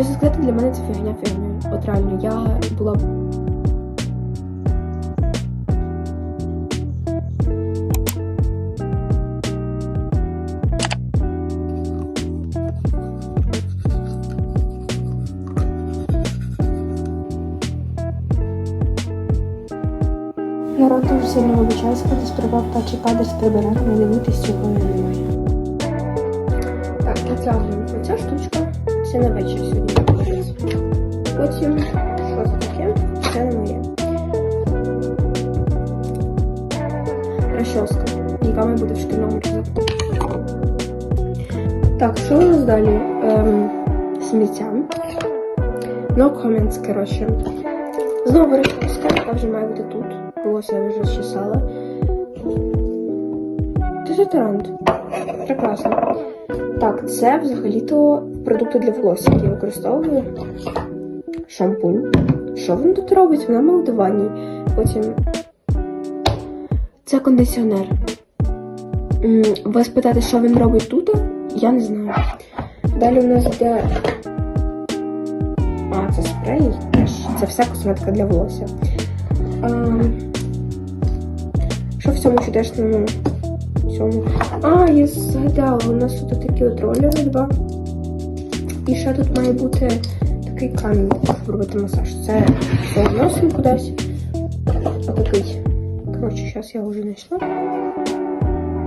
Чесно сказати, для мене це фігня фігня. От реально, я була. Народ дуже сильно вибачається, коли спробував та чи падать прибирати, не дивитись цього немає. Так, натягуємо оця штучка. Це на вечір сьогодні виходить. Потім, що це таке? Це не моє. Розчоска, яка має бути в шкільному рюкзаку. Так, що у нас далі? Ем, сміття. No comments, коротше. Знову розчоска, яка вже має бути тут. Волосся я вже чесала. Дезодорант. Прекрасно. Так, це взагалі-то продукти для волосся, які я використовую. Шампунь. Що він тут робить? Вона молдованій. Потім. Це кондиціонер. Ви спитаєте, що він робить тут? Я не знаю. Далі у нас йде. А, це спрей. теж. Це вся косметика для волосся. Ем, Що в цьому чудесному цьому? А, я згадала, у нас тут такі от ролери два. І ще тут має бути такий камінь, щоб робити масаж. Це все вносимо кудись. Отакий. Коротше, зараз я його вже знайшла.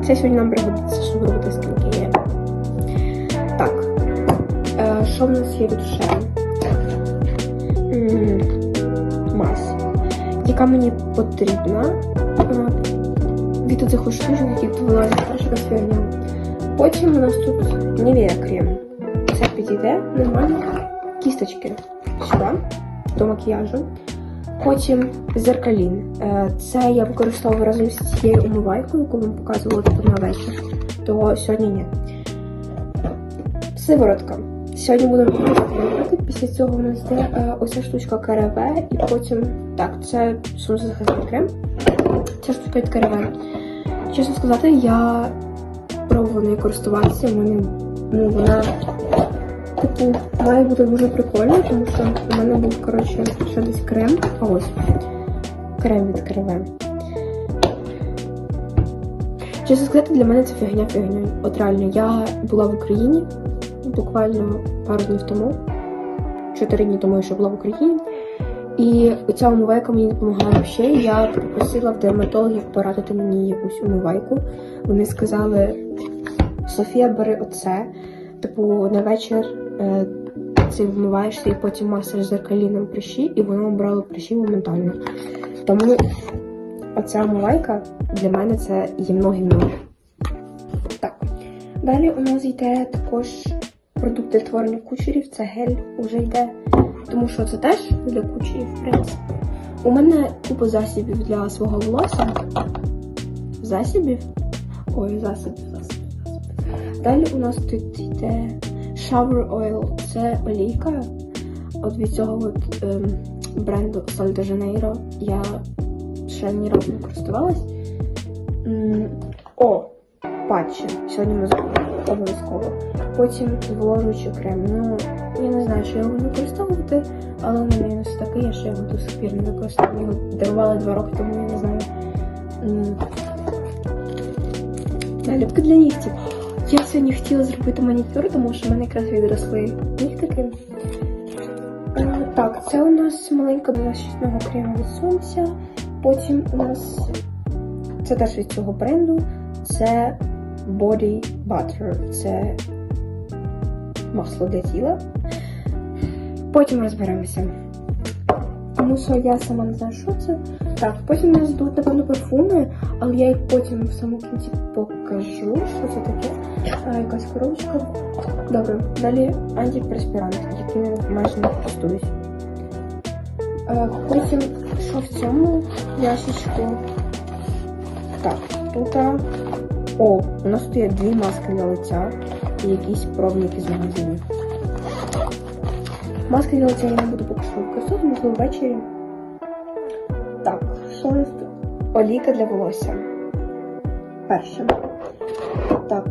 Це сьогодні нам пригодиться, щоб робити скінкеєр. Так. Е, що в нас є тут ще? М, Мазь, яка мені потрібна. Е, від оцих от штучок, які тут вилазять трошки фігня. Потім у нас тут Nivea крем. Підійде нормально. Кісточки сюди, до макіяжу. Потім зеркалін. Е, Це я використовую разом з цією умивайкою, яку вам показувала тут на вечір. То сьогодні ні. Сиворотка. Сьогодні будемо вибрати. Після цього у нас йде е, оця штучка КРВ, і потім так, це сонцезахисний крем. Ця штука від КРВ. Чесно сказати, я пробувала нею користуватися. У мене ну, вона типу має бути дуже прикольна, тому що у мене був коротше ще десь крем. А ось крем від КРВ. Чесно сказати, для мене це фігня фігня. От реально, я була в Україні буквально пару днів тому, чотири дні тому, що була в Україні. І ця умивайка мені допомагала ще. Я попросила в дерматологів порадити мені якусь умивайку. Вони сказали: Софія, бери оце. Типу, на вечір е, ти вмиваєшся і потім масиш зеркаліном прищі, і воно обрало прищі моментально. Тому оця умивайка для мене це гімно-гімно. Так. Далі у нас йде також продукт для творення кучерів, це гель уже йде. Тому що це теж для кучерів, в принципі. У мене купа засібів для свого волосся. Засібів? Ой, засібів. Далі у нас тут йде Shower Oil. Це олійка. От від цього от, ем, бренду Sol de Janeiro я ще ні разу не користувалась. О, патчі. Сьогодні ми зробимо обов'язково. Потім зволожуючий крем. Ну, я не знаю, що я його використовувати, але у мене він такий, я ще його до сих пір не використовую. Його дарували два роки тому, я не знаю. М. Наліпки для нігтів. Я сьогодні хотіла зробити манікюр, тому що в мене якраз відросли нігтики. Так, це у нас маленька була щитного крему від сонця. Потім у нас це теж від цього бренду. Це Body Butter. Це масло для тіла. Потім розберемося. Тому що я сама не знаю, що це. Так, потім у нас йдуть, напевно, парфуми, але я їх потім в самому кінці покажу, що це таке. А, якась коробочка. Добре, далі антиперспірант, яким я майже не користуюсь. Е, Потім, що в цьому ящичку? Так, тут. а, О, у нас тут є дві маски для лиця і якісь пробники з магазинів. Маски для лиця я не буду поки що використовувати, можливо, ввечері. Олійка для волосся. Перше. Так,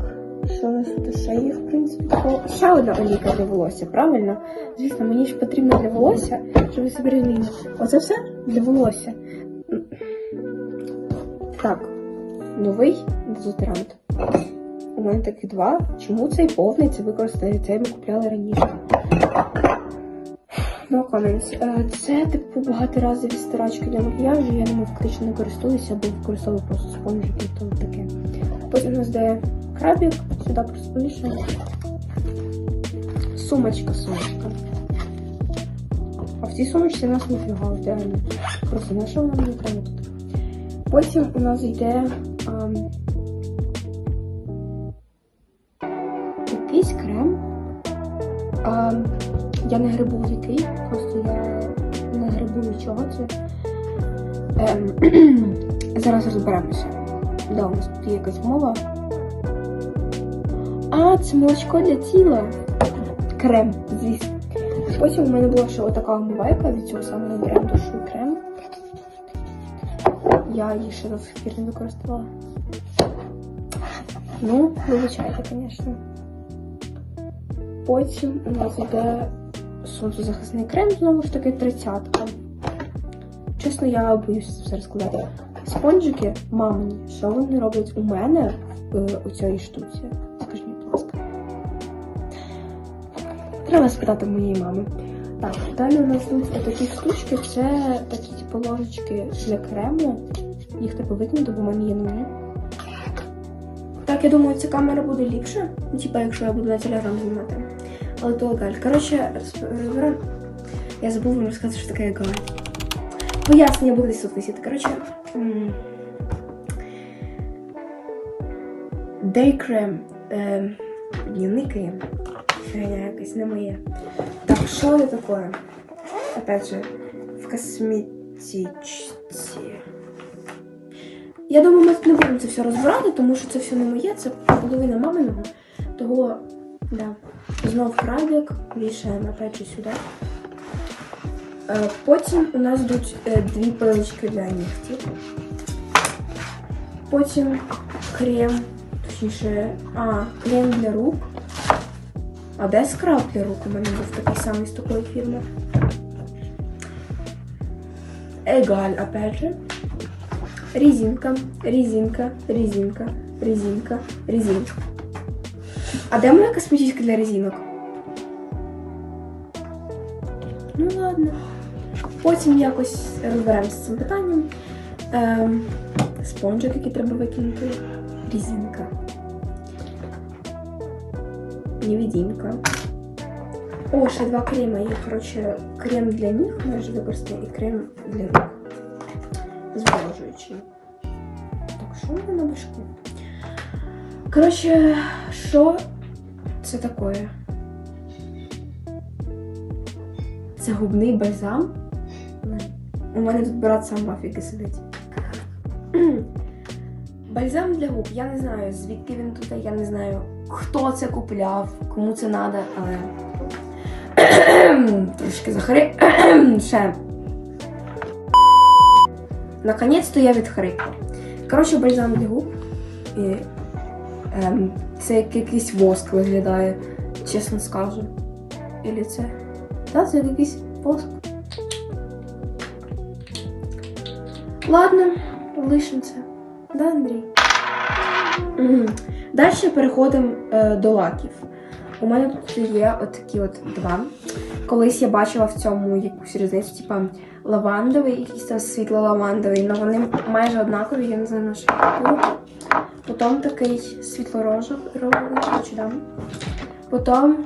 що у нас наносити ще їх, в принципі. Ще одна олійка для волосся, правильно? Звісно, мені ж потрібно для волосся, щоб ви собі розуміли. Оце все для волосся. Так, новий дезодорант. У мене таких два. Чому цей повний? Це використаний, цей ми купляли раніше. No comments. Е, Це типу багаторазові стирачки для макіяжу. Я ними фактично не користуюся, бо використовую просто спонжики то таке. Потім у нас де крабік, сюди просто помішаємо. Сумочка, сумочка. А в цій сумочці у нас ніфіга, ідеально. Просто на що вона мені треба тут? Потім у нас йде ем, якийсь крем. Ем, я не грибу який, просто я не грибу нічого це. Ем, зараз розберемося. Да, у нас тут є якась мова. А, це молочко для тіла. Крем, звісно. Потім у мене була ще отака омивайка від цього самого бренду Шуй Крем. Я її ще до сих пір не використовувала. Ну, вибачайте, звісно. Потім у нас йде сонцезахисний крем, знову ж таки, тридцятка. Чесно, я боюсь все розкладати. Спонжики мамині, що вони роблять у мене у цій штуці? Скажіть, будь ласка. Треба спитати моєї мами. Так, далі у нас тут такі штучки, це такі типу ложечки для крему. Їх треба викинути, бо в мене є нові. Так, я думаю, ця камера буде ліпше. Ну, типа, якщо я буду на телеграм знімати. Але галь. Коротше, розберемо. Я забув вам розказати, що таке галь. Пояснення буде десь тут висіти. Коротше. м, Day Cream. Е, дневний крем. Фігня якась не моє. Так, що це таке? Опять же, в косметичці. Я думаю, ми не будемо це все розбирати, тому що це все не моє, це половина маминого. Того, да. Знов крабик, вішаємо опять же сюди. Е, Потім у нас йдуть е, дві пилочки для нігтів. Потім крем, точніше, а, крем для рук. А де скраб для рук? У мене був такий самий з такої фірми. Егаль, опять же. Резинка, резинка, резинка, резинка, резинка. А де моя косметичка для резинок? Ну ладно. Потім якось розберемося з цим питанням. Ем, спонжик, який треба викинути. Резинка. Невидимка. О, ще два крема є. Коротше, крем для ніг майже використаний і крем для рук. Зволожуючий. Так, що в мене на башку? Коротше, що це таке? Це губний бальзам. У мене тут брат сам в Афіки сидить. Бальзам для губ. Я не знаю, звідки він тут, я не знаю, хто це купляв, кому це треба, але. Трошки захри. Ще. Наконець-то я відхрипла. Коротше, бальзам для губ. І, ем, це як якийсь воск виглядає, чесно скажу. Ілі це? Так, це якийсь воск. Ладно, лишимо це. Да, Андрій? Далі переходимо е, до лаків. У мене тут є отакі от два. Колись я бачила в цьому якусь різницю, типа лавандовий, якийсь світло-лавандовий, але вони майже однакові, я не знаю на що. Потім такий світло-рожевий, коротше. Потім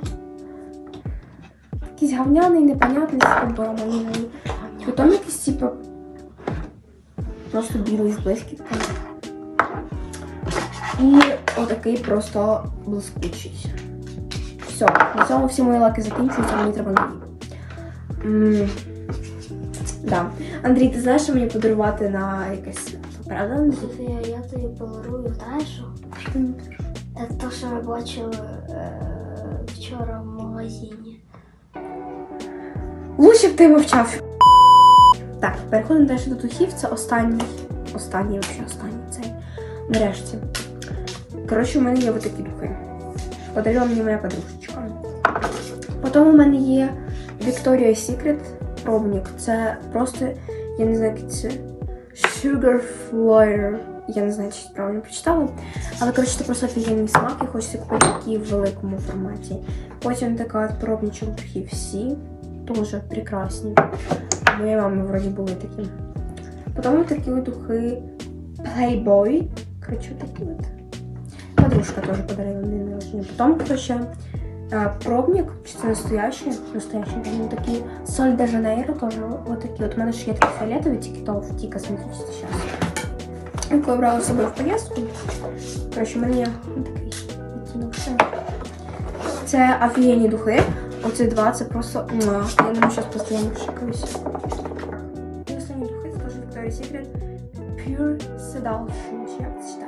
якийсь говняний, непонятний компромаліновий. Потім якийсь, типа, просто білий з блискітками. І отакий просто блискучий. Все, на цьому всі мої лаки закінчуються, мені треба нові. М. Андрій, ти знаєш, що мені подарувати на якесь правда? Софія, я тобі подарую, знаєш що? Це те, що ми бачили е, вчора в магазині. Лучше б ти мовчав. Так, переходимо далі до духів. Це останній. Останній, взагалі останній цей. Нарешті. Коротше, у мене є отакі духи. Подарила мені моя подружечка. Потім у мене є Victoria's Secret пробник. Це просто, я не знаю, як це Sugar Flyer. Я не знаю, чи правильно прочитала. Але коротше, це просто офігенний смак, і хочеться купити такий в великому форматі. Потім така пробничок всі. Дуже прекрасні. Моєї мами вроді були такі. Потім такі духи Playboy. Коротше, такі от. Подружка теж подарила на. Потім, коротше, пробник, чи це настоящий, настоящий, він такий Соль де Жанейро, теж от такі. От у мене ще є такі фіолетові, тільки то в ті косметичні зараз. Я брала з собою в поїздку. Коротше, у мене є такий відтінок. Це, офігенні духи. Оці два, це просто. Я думаю, зараз постійно шикаюсь. І останні духи, це теж Victoria's Secret Pure Seduction, чи як це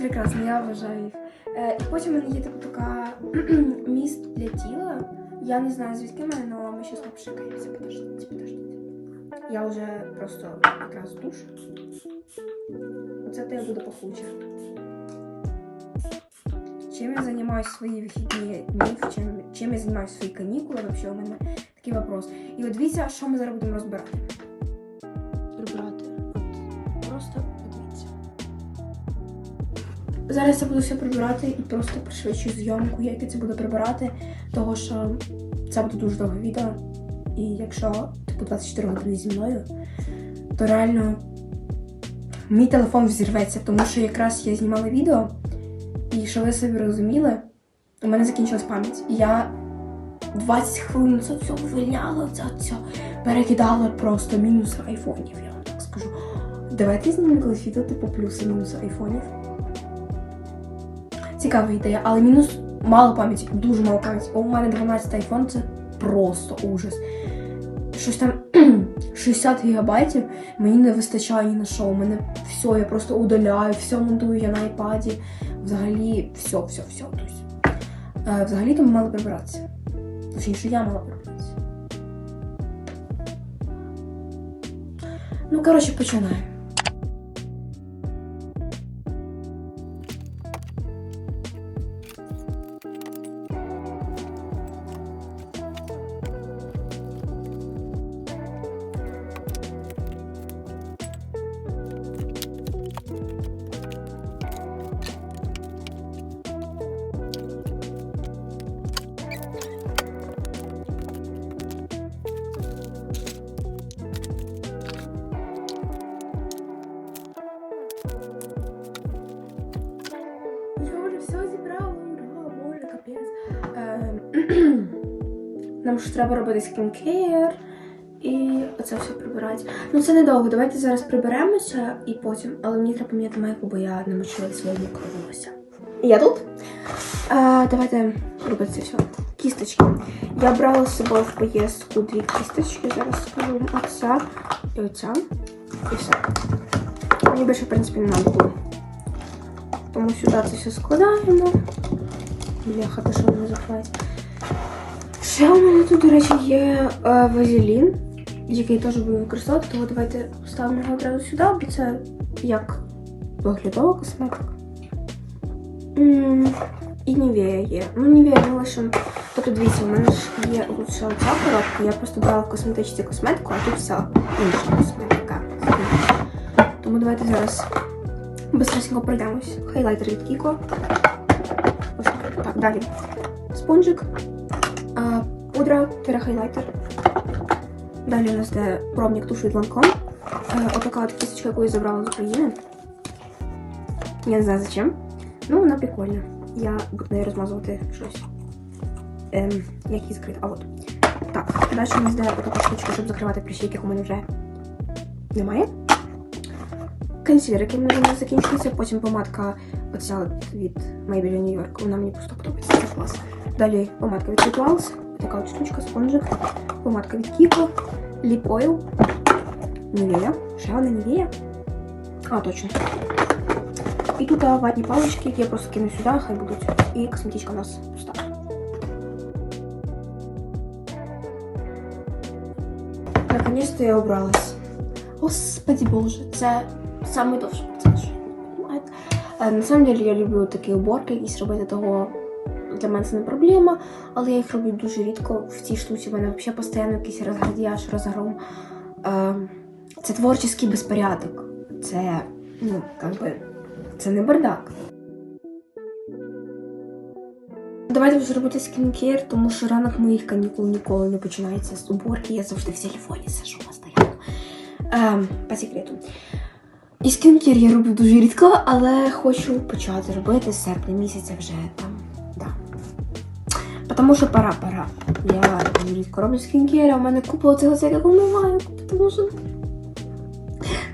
прекрасно, я вважаю їх. Е, і потім у мене є типу така міст для тіла. Я не знаю, звідки мене, але ми щось попшикаємося. Подождіть, подождіть. Я вже просто якраз душ. Оце то я буду пахуча. Чим я займаюся в свої вихідні дні, чим, чим я займаюся в свої канікули, взагалі у мене такий вопрос. І от дивіться, що ми зараз будемо розбирати. Зараз я буду все прибирати і просто пришвидшую зйомку, як я це буду прибирати, того що це буде дуже довге відео. І якщо типу 24 години зі мною, то реально мій телефон взірветься, тому що якраз я знімала відео, і що ви собі розуміли, у мене закінчилась пам'ять. І я 20 хвилин це все вивільняла, це перекидала просто мінус айфонів, я вам так скажу. Давайте знімемо колись відео, типу плюси мінуси айфонів. Цікава ідея, але мінус мало пам'яті, дуже мало пам'яті. У мене 12 айфон це просто ужас. Щось там 60 гігабайтів мені не вистачає ні на що. У мене все, я просто удаляю, все монтую я на айпаді. Взагалі, все, все, все. Тобто, е, взагалі то ми мали прибиратися. Точніше, я мала прибиратися. Ну, коротше, починаємо. Нам ж треба робити скінкер і оце все прибирати. Ну це недовго. Давайте зараз приберемося і потім. Але мені треба поміняти майку, бо я намочила своє мокре волосся. Я тут. А, давайте робити це все. Кісточки. Я брала з собою в поїздку дві кісточки. Зараз скажу. Оця і оця. І все. Мені більше, в принципі, не треба було. Тому сюди це все складаємо. Бляха, то що воно захватить. Ще у мене тут, до речі, є е, вазелін, який теж буду використовувати, тому давайте ставимо його одразу сюди, бо це як доглядова косметика. І Нівея є. Ну, Нівея не лише. Тобто дивіться, у мене ж є тут ще коробка. Я просто брала в косметичці косметику, а тут вся інша косметика. Тому давайте зараз Быстренько пройдемось. Хайлайтер від Кіко. Так, далі. Спонжик. Пудра, тире хайлайтер. Далі у нас де пробник туш від Lancome. Е, Отака от кісточка, яку я забрала з України. Я не знаю зачем. Ну, вона прикольна. Я буду нею розмазувати щось. Ем, як закрити. А от. Так, далі у нас де така штучка, щоб закривати прищі, яких у мене вже немає консилер, який мене закінчується, потім помадка оця від Maybelline New York. Вона мені просто подобається, це клас. Далі помадка від Rituals, така от штучка, спонжик, помадка від Lip Oil, Nivea, ще одна Nivea. А, точно. І тут ватні палички, які я просто кину сюди, хай будуть. І косметичка у нас пуста. Наконец-то я убралась. Господи боже, це самий довший процес. Е, На самом деле я люблю такі уборки, якісь робити того. Для мене це не проблема, але я їх роблю дуже рідко. В цій штуці в мене взагалі постійно якийсь розгадіяж, розгром. Е, Це творчий безпорядок. Це, ну, як би, це не бардак. Давайте вже робити скінкер, тому що ранок моїх канікул ніколи не починається з уборки. Я завжди в телефоні сижу постійно. Ем, по секрету. І скінкер я роблю дуже рідко, але хочу почати робити з серпня місяця вже там. Тому що пора, пора. Я рідко роблю скінкер, в мене купа оцього всякого умиваю, тому що.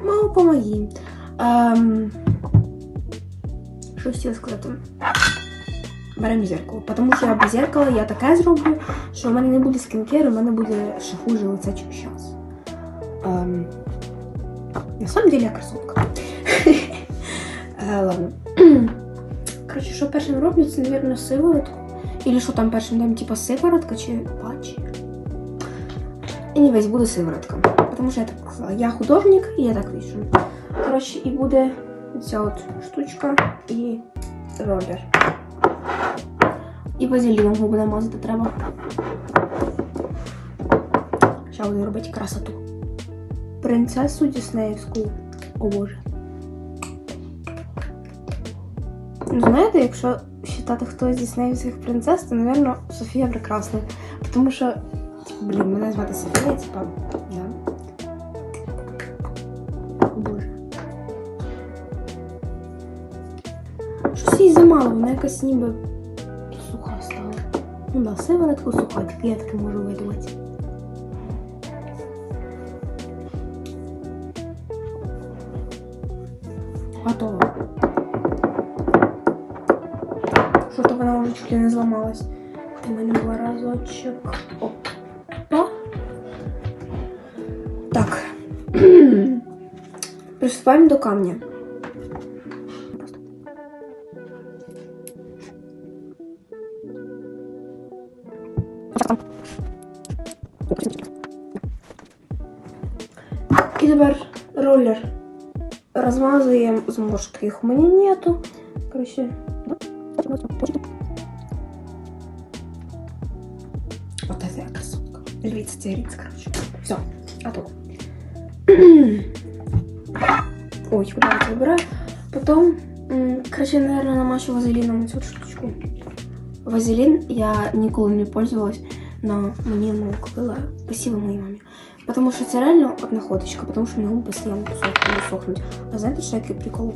Мама, помоги. Ем... Що хотіла сказати? Беремо зеркало. Тому що я без зеркала я таке зроблю, що в мене не буде скінкеру, в мене буде ще хуже лице, ніж зараз. Ем... На самом деле я красотка. Е, Ладно. Коротше, що першим роблю, це, мабуть, сиворотку. Или що там першим дам, типа сиворотка чи патчі. Весь буде сиворотка. Тому що я так сказала, я художник і я так вішу. Коротше, і буде ця от штучка і ролер. І вазеліном губи намазати треба. Зараз буду робити красоту. Принцесу Діснеївську. О боже. Ну, знаєте, якщо вважати хто з Діснеївських принцес, то, напевно, Софія Прекрасна. Тому що, блін, мене звати Софія, типа, да. Боже. Щось їй замало, вона якась ніби суха стала. Ну да, сиворотку суха, тільки я таке можу видумати. разочок. Опа. Так. Приступаємо до камня. І тепер роллер розмазуємо зморшки. Їх у мене нету. Короче, красотка. Львица тигрица, короче. Все, готово. Ой, куда я это выбираю? Потом, м, короче, наверное, намашу вазелином эту штучку. Вазелин я ніколи не пользовалась, но мені ну, купила. Спасибо моїй мамі. Потому що це реально одна ходочка, потому що мені губи постійно сох- сохнуть. А знаєте, що який прикол?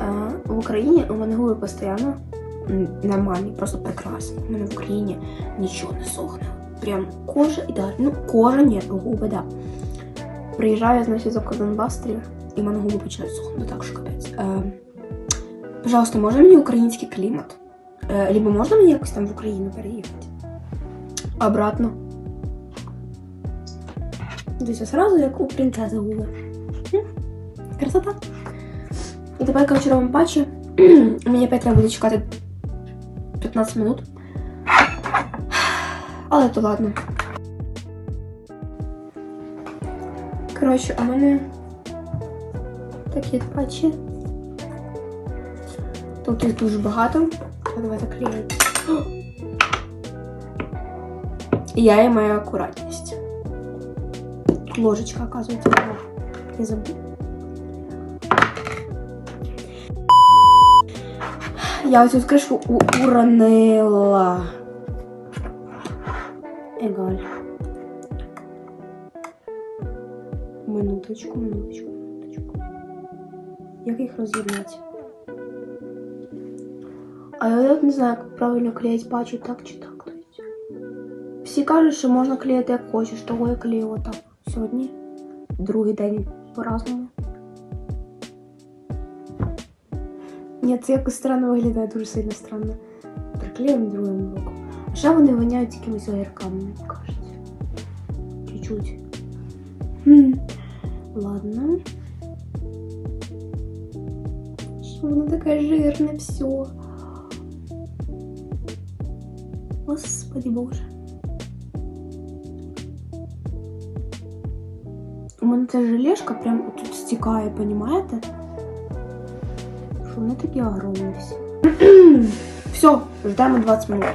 А, в Україні у мене губи постійно м, нормальні, просто прекрасні. У мене в Україні нічого не сохне. Прям кожа ідеальна. Ну, кожа ні, губи, да. Приїжджаю, значить, за кордон в Австрію, і в мене губи починають сохнути так, що капець. Е, пожалуйста, можна мені український клімат? Е, либо можна мені якось там в Україну переїхати? Обратно. Дивіться, сразу як у принцеси губи. Красота. І тепер, коротше, робимо патчі. Мені опять треба буде чекати 15 минут. Але то ладно. Коротше, у мене такі патчі. Тут їх дуже багато. А Давайте клеїти. Я і моя акуратність. Ложечка, оказується. Я забула. Я оцю кришку уронила. Минуточку, минуточку, минуточку. Як їх роз'єднати? А я от не знаю, як правильно клеїть патчі, так чи так. Тобто. Всі кажуть, що можна клеїти як хочеш, того я клею отак. Сьогодні. Другий день по-разному. Ні, це якось странно виглядає, дуже сильно странно. Приклеїмо другим боком. А ще вони воняють якимись огірками, мені кажеться. Чуть-чуть. Хм. Ладно. Що воно таке жирне все. Господи Боже. У мене ця желешка прям тут стікає, понімаєте? що вони такі огромні всі. Все, ждемо 20 минут.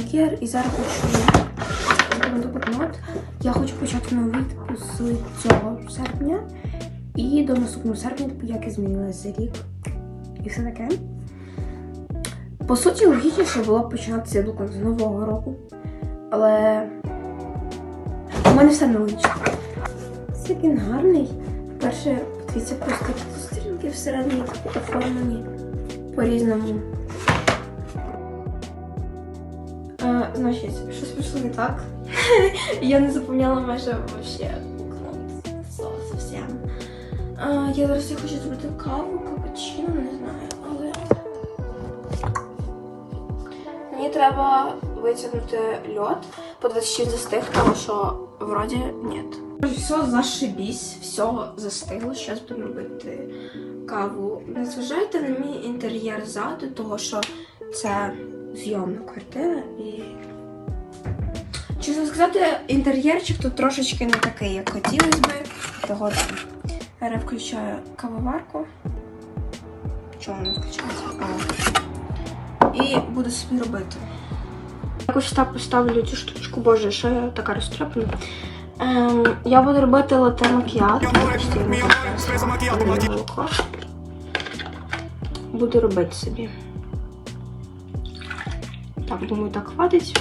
Скінкер і зараз хочу блокнот. Я хочу почати новий з цього серпня. І до наступного серпня, типу, як я змінилася за рік. І все таке. По суті, логічніше було б починати цей блокнот з нового року. Але у мене все не. Це він гарний. Перше, подивіться, просто сторінки всередині оформлені по-різному. Значить, щось пішло не так. Я не запам'ятала майже вообще. Зовсім. А, я зараз я хочу зробити каву, капучино, не знаю, але. Мені треба витягнути льод, подивитися, чи застиг, тому що вроді ні. Все зашибісь, все застигло. Зараз будемо робити каву. Не зважайте на мій інтер'єр ззаду, того що це зйомна квартира і. Чесно сказати, інтер'єрчик тут трошечки не такий, як хотілося би. Того. Зараз включаю кавоварку. Чого вона не включається? А. І буду собі робити. Якось так поставлю цю штучку, боже, що я така розтрапана. Ем, я буду робити лате молоко. Буду робити собі. Так, думаю, так хватить.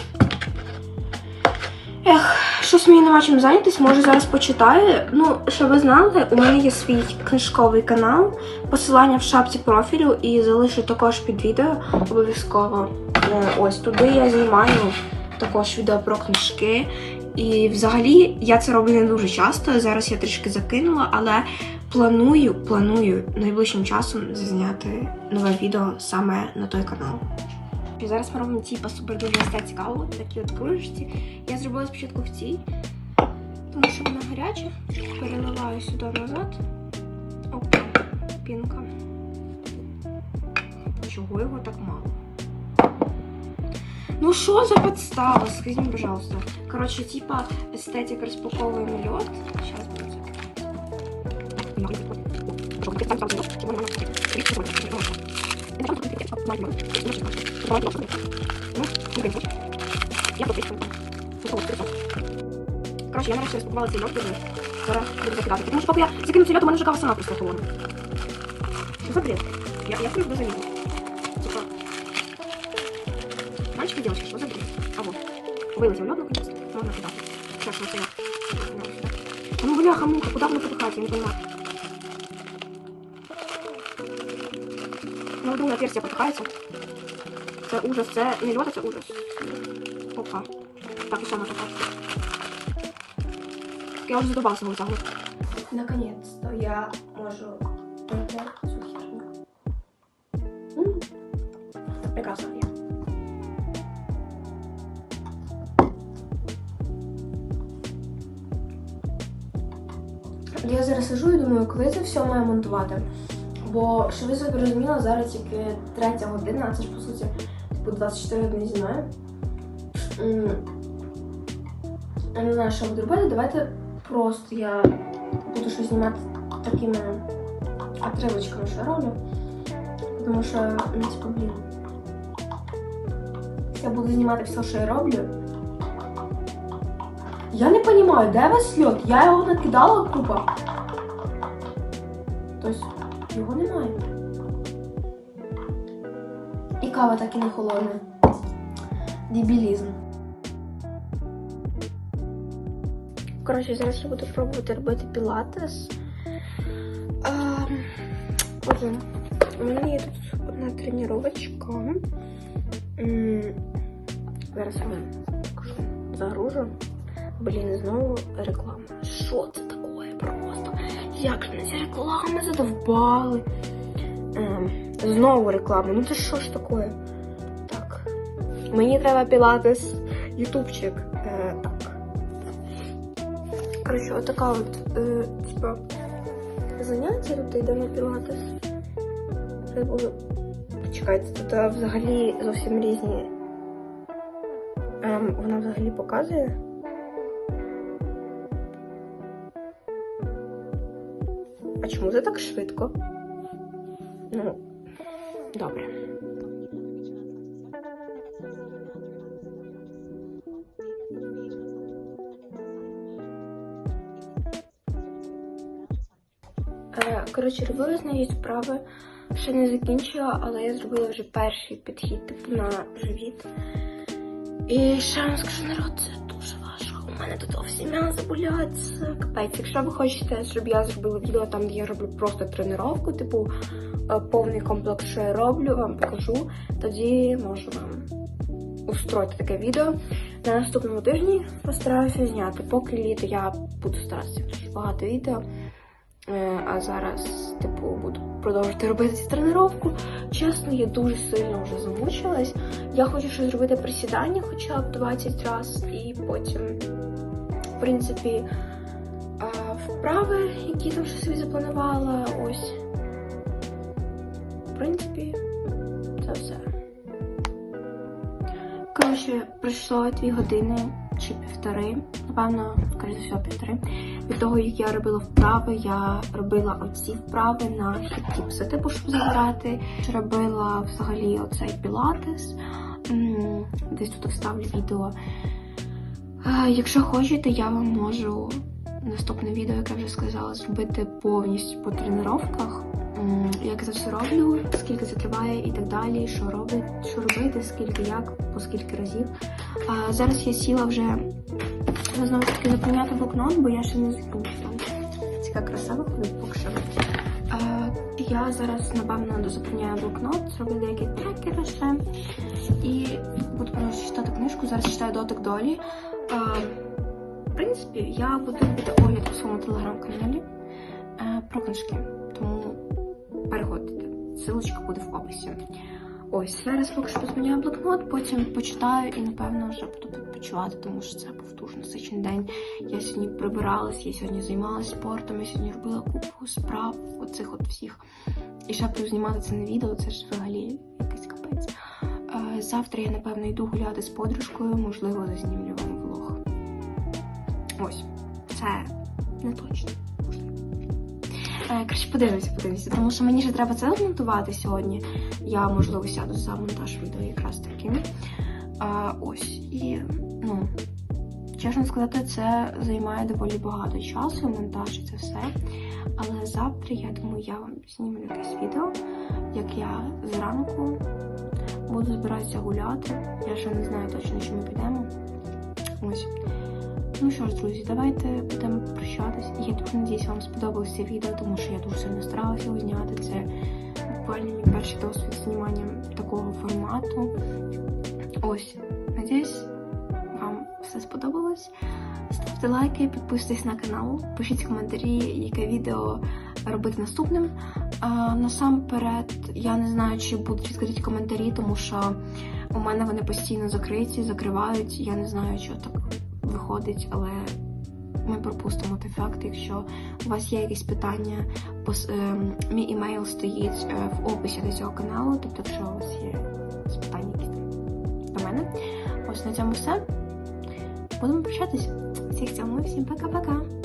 Ех, щось мені нема чим зайнятися, може зараз почитаю. Ну, щоб ви знали, у мене є свій книжковий канал, посилання в шапці профілю і залишу також під відео обов'язково. Е, Ось туди я знімаю також відео про книжки. І взагалі я це роблю не дуже часто. Зараз я трішки закинула, але планую, планую найближчим часом зняти нове відео саме на той канал. І зараз ми робимо ці супер дуже цікаво, такі от кружечці. Я зробила спочатку в цій, тому що вона гаряча. Переливаю сюди назад. Опа, пінка. Чого його так мало? Ну що за подстава? Скажіть мені, пожалуйста. Коротше, типа естетик розпаковуємо льод. Сейчас буде. Коротше, я нарешті розпакувала цей льод дуже. Зараз буду закидати. Тому що поки я закину цей льод, у мене вже кава сама просто холодна. Що за бред? Я, я просто залізу. Типа, Мальчики и девочки, что за бред? А вот. Вылазил лед наконец-то. Можно туда. Сейчас вот сюда. А ну бляха, муха, куда вы напихать? Я не понимаю. Ну, думаю, отверстие потихається. Це ужас, це льод, це ужас. Опа. Так, і ще можна так. Я вже задобався витягувати. Наконец-то я можу. Прекрасно я. Зараз сижу і думаю, коли це все має монтувати. Бо, що ви собі розуміли, зараз тільки третя година, це ж типу 24 години зі. Я не знаю, що буду робити. Давайте просто я буду щось знімати такими отривочками, що я роблю. Тому що, ну, типу, блін. Я буду знімати все, що я роблю. Я не розумію, де весь льод? Я його накидала купа. Тобто його немає. Кава так і не холодна. Дебілізм. Коротше, зараз я буду пробувати робити пілатес. Отже, у мене є тут одна тренувачка. Зараз я вам покажу. Загружу. Блін, знову реклама. Що це таке просто? Як же мене ці реклами задовбали? Знову реклама. Ну це що ж таке? Так. Мені треба пілатес ютубчик. Е, так. Коротше, отака от, е, типа, заняття тут йде на пілатес. Почекайте, тут е, взагалі зовсім різні. Ем, вона взагалі показує. А чому це так швидко? Ну, добре. Е, Коротше, робила з нею справи. Ще не закінчила, але я зробила вже перший підхід, типу, на живіт. І ще вам скажу, народ, це мене тут всі м'язи болять, капець. Якщо ви хочете, щоб я зробила відео там, де я роблю просто тренування, типу е, повний комплекс, що я роблю, вам покажу, тоді можу вам устроїти таке відео. На наступному тижні постараюся зняти. Поки літо я буду старатися дуже багато відео. Е, А зараз, типу, буду продовжувати робити цю тренування. Чесно, я дуже сильно вже замучилась. Я хочу ще зробити присідання хоча б 20 разів, і потім, принципі, вправи, які там ще собі запланувала. Ось. В принципі, це все. Коротше, пройшло дві години чи півтори, напевно, скоріше всього півтори. Від того, як я робила вправи, я робила оці вправи на хіп-тіпси, типу, щоб забирати. Робила взагалі оцей пілатес. Десь тут вставлю відео. Якщо хочете, я вам можу наступне відео, як я вже сказала, зробити повністю по тренуваннях. М, Як це все роблю, скільки це триває і так далі, що робить, що робити, скільки як, по скільки разів. А зараз я сіла вже знову ж таки заповняти блокнот, бо я ще не закінчила. Ціка краса виходить поки я зараз, напевно, дозаповняю блокнот, зроблю деякі трекери ще. І буду читати книжку. Зараз читаю дотик долі. В принципі, я буду робити огляд у своєму телеграм-каналі е, про книжки. Тому переходьте. Силочка буде в описі. Ось, зараз поки що позміняю блокнот, потім почитаю і, напевно, вже буду відпочивати, тому що це був дуже насичений день. Я сьогодні прибиралась, я сьогодні займалася спортом, я сьогодні робила купу справ, оцих от всіх. І ще плюс знімати це на відео, це ж взагалі якийсь капець. Е, Завтра я, напевно, йду гуляти з подружкою, можливо, зазнімлю вам. Ось, це не точно. Е, Краще подивимося, подивимося, тому що мені ще треба це змонтувати сьогодні. Я, можливо, сяду за монтаж відео якраз таки. А, ось, і, ну, чесно сказати, це займає доволі багато часу, монтаж і це все. Але завтра, я думаю, я вам зніму якесь відео, як я зранку буду збиратися гуляти. Я ще не знаю точно, що ми підемо. Ну що ж, друзі, давайте будемо прощатись. Я дуже надіюсь, вам сподобалося відео, тому що я дуже сильно старалася його зняти. Це буквально мій перший досвід знімання такого формату. Ось, надіюсь, вам все сподобалось. Ставте лайки, підписуйтесь на канал, пишіть коментарі, яке відео робити наступним. А, насамперед, я не знаю, чи будуть відкриті коментарі, тому що у мене вони постійно закриті, закривають. Я не знаю, що так виходить, але ми пропустимо той факт. Якщо у вас є якісь питання, ем, мій імейл стоїть е, в описі до цього каналу. Тобто, якщо у вас є якісь питання до мене. Ось на цьому все. Будемо прощатись. Всіх цьому, всім пока-пока.